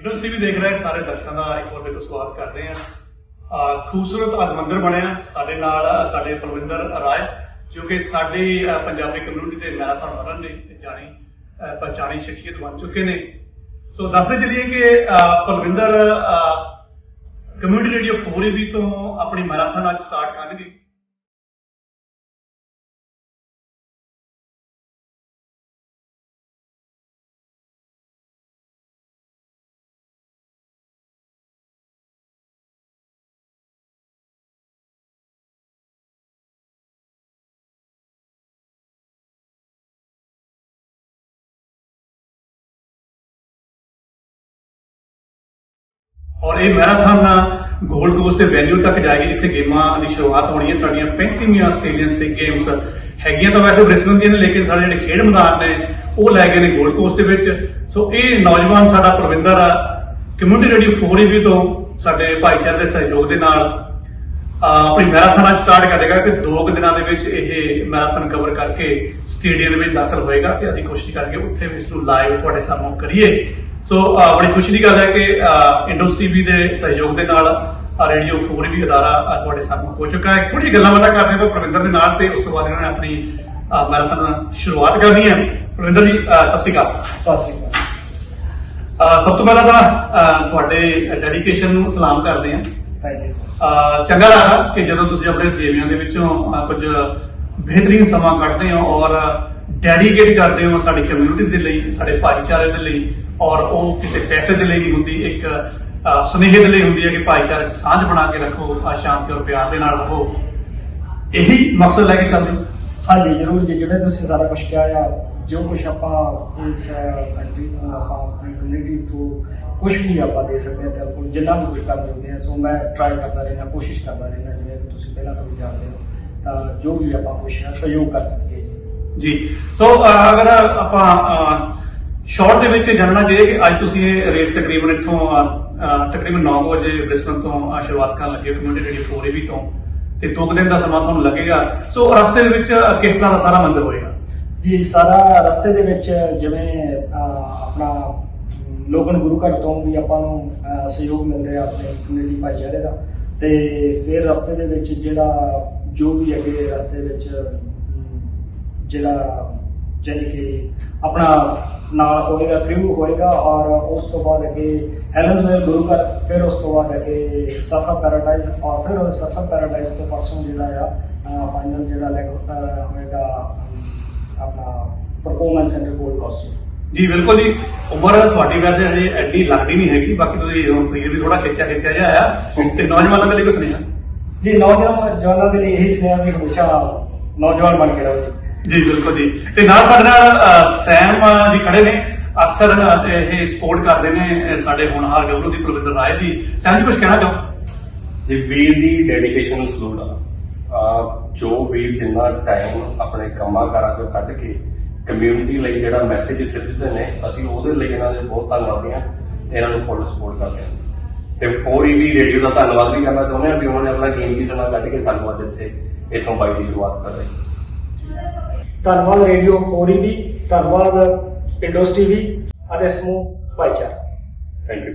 Industry ਵੀ ਦੇਖ ਰਹੇ ਸਾਰੇ ਦਰਸ਼ਕਾਂ ਦਾ ਇੱਕ ਵਾਰ ਫਿਰ ਤੋਂ ਸਵਾਗਤ ਕਰਦੇ ਹਾਂ। ਖੂਬਸੂਰਤ ਅੱਜ ਮੰਦਰ ਬਣਿਆ ਸਾਡੇ ਨਾਲ ਸਾਡੇ ਪਰਵਿੰਦਰ ਰਾਏ, ਜੋ ਕਿ ਸਾਡੀ ਪੰਜਾਬੀ ਕਮਿਊਨਿਟੀ ਦੇ ਮੈਰਾਥਨ ਰਨ ਨੇ ਜਾਣੀ, ਅਹ ਪਛਾਣੀ ਸ਼ਖਸੀਅਤ ਬਣ ਚੁੱਕੇ ਨੇ। ਸੋ ਦੱਸਦੇ ਚਲੀਏ ਕਿ, ਅਹ ਪਰਵਿੰਦਰ ਕਮਿਊਨਿਟੀ ਰੇਡੀਓ 4AB ਤੋਂ ਆਪਣੀ ਮੈਰਾਥਨ ਅੱਜ ਸਟਾਰਟ ਕਰਨਗੇ। ਔਰ ਇਹ ਮੈਰਾਥਨ ਗੋਲਡ ਕੋਸਟ ਦੇ ਵੈਨਿਊ ਤੱਕ ਜਾਏਗੀ, ਜਿੱਥੇ ਗੇਮਾਂ ਦੀ ਸ਼ੁਰੂਆਤ ਹੋਣੀ ਹੈ। ਸਾਡੀਆਂ 35ਵੀਆਂ ਆਸਟ੍ਰੇਲੀਅਨ ਸਿਕ ਗੇਮਸ ਹੈਗੀਆਂ ਤਾਂ ਵੈਸੇ ਬ੍ਰਿਸਬਨ ਦੀਆਂ ਨੇ, ਲੇਕਿਨ ਸਾਡੇ ਜਿਹੜੇ ਖੇਡ ਮੈਦਾਨ ਨੇ, ਉਹ ਲੈ ਗਏ ਨੇ ਗੋਲਡ ਕੋਸਟ ਦੇ ਵਿੱਚ। ਸੋ ਇਹ ਨੌਜਵਾਨ ਸਾਡਾ ਪ੍ਰਵਿੰਦਰ ਆ ਕਮਿਊਨਿਟੀ ਰੇਡੀਓ 4EB ਤੋਂ ਸਾਡੇ ਭਾਈਚਾਰੇ ਦੇ ਸਹਿਯੋਗ ਦੇ ਨਾਲ ਆਪਣੀ ਮੈਰਾਥਨ ਅੱਜ ਸਟਾਰਟ ਕਰੇਗਾ ਤੇ ਦੋ ਕੁ ਦਿਨਾਂ ਦੇ ਵਿੱਚ ਇਹ ਮੈਰਾਥਨ ਕਵਰ ਕਰਕੇ ਸਟੇਡੀਅਮ ਦੇ ਵਿੱਚ ਦਾਖਲ ਹੋਏਗਾ ਤੇ ਅਸੀਂ ਕੋਸ਼ਿਸ਼ ਕਰਾਂਗੇ ਉੱਥੇ ਵੀ ਇਸ ਨੂੰ ਲਾਈਵ ਤੁਹਾਡੇ ਸਾਹਮਣੇ ਕਰੀਏ। ਸੋ ਅਹ ਬੜੀ ਖੁਸ਼ੀ ਦੀ ਗੱਲ ਹੈ ਕਿ ਇੰਡੋਸ ਟੀਵੀ ਦੇ ਸਹਿਯੋਗ ਦੇ ਨਾਲ ਰੇਡੀਓ 4 ਵੀ ਅਦਾਰਾ ਤੁਹਾਡੇ ਸਾਹਮਣੇ ਹੋ ਚੁੱਕਾ ਹੈ। ਥੋੜੀ ਗੱਲਾਂ ਬਾਤਾਂ ਕਰਦੇ ਹਾਂ ਪ੍ਰਵਿੰਦਰ ਦੇ ਨਾਲ ਤੇ ਉਸ ਤੋਂ ਬਾਅਦ ਇਹਨਾਂ ਨੇ ਆਪਣੀ ਮੈਰਾਥਨ ਸ਼ੁਰੂਆਤ ਕਰਨੀ ਹੈ। ਪ੍ਰਵਿੰਦਰ ਜੀ ਸਤਿ ਸ਼੍ਰੀ ਅਕਾਲ। ਸਤਿ ਸ਼੍ਰੀ ਅਕਾਲ। ਸਭ ਤੋਂ ਪਹਿਲਾਂ ਤਾਂ ਤੁਹਾਡੇ ਡੈਡੀਕੇਸ਼ਨ ਨੂੰ ਸਲਾਮ ਕਰਦੇ ਹਾਂ। ਥੈਂਕ ਯੂ ਚੰਗਾ ਲੱਗਾ ਕਿ ਜਦੋਂ ਤੁਸੀਂ ਆਪਣੇ ਜੀਵਿਆਂ ਦੇ ਵਿੱਚੋਂ ਕੁਝ ਬਿਹਤਰੀਨ ਸਮਾਂ ਕੱਢਦੇ ਹੋ ਔਰ ਡੈਡੀਕੇਟ ਕਰਦੇ ਹੋ ਸਾਡੀ ਕਮਿਊਨਿਟੀ ਦੇ ਲਈ, ਸਾਡੇ ਭਾਈਚਾਰੇ ਦੇ ਲਈ ਔਰ ਉਹ ਕਿਸੇ ਪੈਸੇ ਦੇ ਲਈ ਨਹੀਂ ਹੁੰਦੀ, ਇੱਕ ਸੁਨੇਹੇ ਦੇ ਲਈ ਹੁੰਦੀ ਹੈ ਕਿ ਭਾਈਚਾਰਕ ਸਾਂਝ ਬਣਾ ਕੇ ਰੱਖੋ ਅਹ ਸ਼ਾਂਤੀ ਔਰ ਪਿਆਰ ਦੇ ਨਾਲ ਰਹੋ। ਇਹੀ ਮਕਸਦ ਲੈ ਕੇ ਚੱਲਦੇ ਹਾਂਜੀ, ਜਰੂਰ ਜੀ, ਜਿਵੇਂ ਤੁਸੀਂ ਸਾਰਾ ਕੁਝ ਕਿਹਾ ਆ, ਜੋ ਕੁਝ ਆਪਾਂ ਇਸ ਕੰਟਰੀ ਨੂੰ ਆਪਾਂ ਆਪਣੀ ਕਮਿਊਨਿਟੀ ਤੋਂ ਕੁਝ ਵੀ ਆਪਾਂ ਦੇ ਸਕਦੇ ਹਾਂ ਤੇ ਜਿੰਨਾ ਵੀ ਕੁਝ ਕਰ ਸਕਦੇ ਹਾਂ ਸੋ ਮੈਂ ਟਰਾਈ ਕਰਦਾ ਰਹਿਣਾ ਕੋਸ਼ਿਸ਼ ਕਰਦਾ ਰਹਿਣਾ ਜਿਵੇਂ ਤੁਸੀਂ ਪਹਿਲਾਂ ਤੋਂ ਜਾਣਦੇ ਹੋ। ਤਾਂ ਜੋ ਵੀ ਆਪਾਂ ਹੈ ਸਹਿਯੋਗ ਕਰ ਸਕੀਏ ਜੀ। ਸੋ ਅਗਰ ਆਪਾਂ ਸ਼ਾਰਟ ਦੇ ਵਿੱਚ ਜਾਣਨਾ ਚਾਹੀਏ ਕਿ ਅੱਜ ਤੁਸੀਂ ਇਹ ਰੇਸ ਤਕਰੀਬਨ ਇੱਥੋਂ ਤਕਰੀਬਨ 9 ਵਜੇ ਬ੍ਰਿਸਬਨ ਤੋਂ ਸ਼ੁਰੂਆਤ ਕਰਨ ਲੱਗੇ ਕਮਿਊਨਿਟੀ ਰੇਡੀਓ 4 ਤੋਂ ਤੇ ਦੋ ਕੁ ਦਿਨ ਦਾ ਸਮਾਂ ਤੁਹਾਨੂੰ ਲੱਗੇਗਾ। ਸੋ ਰਸਤੇ ਦੇ ਵਿੱਚ ਕਿਸ ਤਰ੍ਹਾਂ ਦਾ ਸਾਰਾ ਮੰਜ਼ਰ ਹੋਏਗਾ? ਜੀ ਸਾਰਾ ਰਸਤੇ ਦੇ ਵਿੱਚ ਜਿਵੇਂ ਆਪਣਾ ਲੋਗਨ ਗੁਰੂ ਘਰ ਤੋਂ ਵੀ ਆਪਾਂ ਨੂੰ ਸਹਿਯੋਗ ਮਿਲ ਰਿਹਾ ਆਪਣੇ ਕਮਿਊਨਿਟੀ ਭਾਈਚਾਰੇ ਦਾ। ਤੇ ਫਿਰ ਰਸਤੇ ਦੇ ਵਿੱਚ ਜਿਹੜਾ ਜੋ ਵੀ ਅੱਗੇ ਰਸਤੇ ਵਿੱਚ ਅਮ, ਜਿਹੜਾ ਜਾਣੀ ਕਿ ਆਪਣਾ ਨਾਲ ਹੋਏਗਾ ਕ੍ਰਿਊ ਹੋਏਗਾ ਔਰ ਉਸ ਤੋਂ ਬਾਅਦ ਅੱਗੇ ਹੈਲਨਸਵੇਲ ਗੁਰੂ ਘਰ ਫਿਰ ਉਸ ਤੋਂ ਬਾਅਦ ਅੱਗੇ ਸਫਰ ਪੈਰਾਡਾਈਜ਼ ਔਰ ਫਿਰ ਉਹ ਸਫਰ ਪੈਰਾਡਾਈਜ਼ ਤੋਂ ਪਰਸੋਂ ਜਿਹੜਾ ਆ ਫਾਈਨਲ ਜਿਹੜਾ ਲੈਗ ਹੋਏਗਾ ਆਪਣਾ ਪਰਫਾਰਮੈਂਸ ਸੈਂਟਰ ਗੋਲਡ ਕੋਸਟ ਜੀ ਬਿਲਕੁਲ ਜੀ। ਉਮਰ ਤੁਹਾਡੀ ਵੈਸੇ ਹਜੇ ਐਡੀ ਲੱਗਦੀ ਨਹੀਂ ਹੈਗੀ ਬਾਕੀ ਤੁਸੀਂ ਹੁਣ ਸਰੀਰ ਵੀ ਥੋੜਾ ਖਿੱਚਿਆ ਖਿੱਚਿਆ ਜਿਹਾ ਆ। ਤੇ ਨੌਜਵਾਨਾਂ ਦੇ ਲਈ ਕੁਝ ਸੁਣਿਆ ਜੀ ਨੌਜਵਾਨ ਜਵਾਨਾਂ ਦੇ ਲਈ ਇਹੀ ਸੁਨੇਹਾ ਵੀ ਹਮੇਸ਼ਾ ਨੌਜਵਾਨ ਬਣ ਕੇ ਰਹੋ। ਜੀ ਬਿਲਕੁਲ ਜੀ। ਤੇ ਨਾਲ ਸਾਡੇ ਨਾਲ ਸੈਮ ਜੀ ਖੜੇ ਨੇ। ਅਕਸਰ ਇਹ ਸਪੋਰਟ ਕਰਦੇ ਨੇ ਅਹ, ਸਾਡੇ ਹੋਣਹਾਰ ਗੱਭਰੂ ਦੀ ਪ੍ਰਵਿੰਦਰ ਰਾਏ ਦੀ ਸੈਮ ਜੀ ਕੁਝ ਕਹਿਣਾ ਚਾਹੋ? ਜੀ ਵੀਰ ਦੀ ਡੈਡੀਕੇਸ਼ਨ ਨੂੰ ਸਲੂਟ ਆ। ਆਹ ਜੋ ਵੀਰ ਜਿੰਨਾ ਟਾਈਮ ਆਪਣੇ ਕੰਮਾਂ ਕਾਰਾਂ ਚੋਂ ਕੱਢ ਕੇ ਕਮਿਊਨਿਟੀ ਲਈ ਜਿਹੜਾ ਮੈਸੇਜ ਸਿਰਜਦੇ ਨੇ ਅਸੀਂ ਉਹਦੇ ਲਈ ਇਹਨਾਂ ਦੇ ਬਹੁਤ ਧੰਨਵਾਦੀ ਹਾਂ ਤੇ ਇਹਨਾਂ ਨੂੰ ਫੁੱਲ ਸਪੋਰਟ ਕਰਦੇ ਹਾਂ। ਤੇ 4EB ਰੇਡੀਓ ਦਾ ਧੰਨਵਾਦ ਵੀ ਕਰਨਾ ਚਾਹੁੰਦੇ ਹਾਂ ਵੀ ਉਹਨਾਂ ਨੇ ਆਪਣਾ ਕੀਮਤੀ ਸਮਾਂ ਕੱਢ ਕੇ ਸਾਨੂੰ ਅੱਜ ਇੱਥੇ ਇੱਥੋਂ ਬਾਈ ਦੀ ਸ਼ੁਰੂਆਤ ਕਰ ਰਹੇ ਧੰਨਵਾਦ ਰੇਡੀਓ 4EB ਧੰਨਵਾਦ ਇੰਡੋਸ ਟੀਵੀ ਅਤੇ ਸਮੂਹ ਭਾਈਚਾਰਾ। Thank you